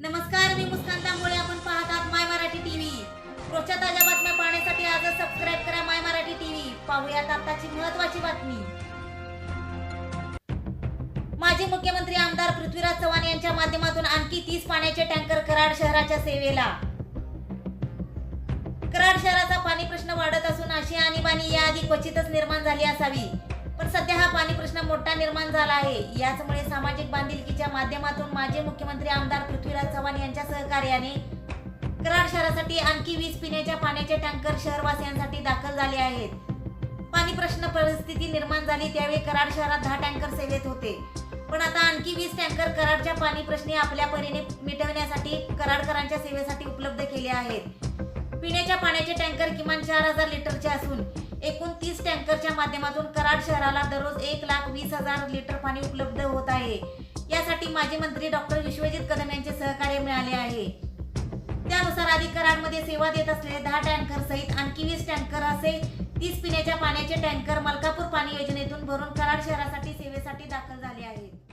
नमस्कार मी मुस्कान तांबोळे. आपण पाहत आहात माय मराठी टीव्ही. रोजच्या ताज्या बातम्या पाहण्यासाठी आजच सबस्क्राईब करा माय मराठी टीव्ही. पाहूयात आताची महत्वाची बातमी. माजी मुख्यमंत्री आमदार पृथ्वीराज चव्हाण यांच्या माध्यमातून आणखी तीस पाण्याचे टँकर कराड शहराच्या सेवेला. कराड शहराचा पाणी प्रश्न वाढत असून अशी आणीबाणी याआधी क्वचितच निर्माण झाली असावी. पण सध्या हा पाणी प्रश्न मोठा निर्माण झाला आहे. याचमुळे सामाजिक बांधिलकीच्या माध्यमातून माजी मुख्यमंत्री आमदार पृथ्वीराज चव्हाण यांच्या सहकार्याने कराड शहरासाठी आणखी वीज पिण्याच्या पाण्याचे टँकर शहरवासियांसाठी दाखल झाले आहेत. पाणी प्रश्न परिस्थिती निर्माण झाली त्यावेळी कराड शहरात दहा टँकर सेवेत होते. पण आता आणखी वीस टँकर कराडच्या पाणी प्रश्ने आपल्या परीने मिटवण्यासाठी कराडकरांच्या सेवेसाठी उपलब्ध केले आहेत. पिण्याच्या पाण्याचे टँकर किमान चार हजार लिटरचे असून एकूण तीस टँकरच्या माध्यमातून कराड शहराला दररोज एक लाख वीस हजार लिटर पाणी उपलब्ध होत आहे. यासाठी माजी मंत्री डॉक्टर विश्वजित कदम यांचे सहकार्य मिळाले आहे. त्यानुसार आधी कराडमध्ये सेवा देत असलेले दहा टँकर सहित आणखी वीस टँकर असे तीस पिण्याच्या पाण्याचे टँकर मलकापूर पाणी योजनेतून भरून कराड शहरासाठी सेवेसाठी दाखल झाले आहेत.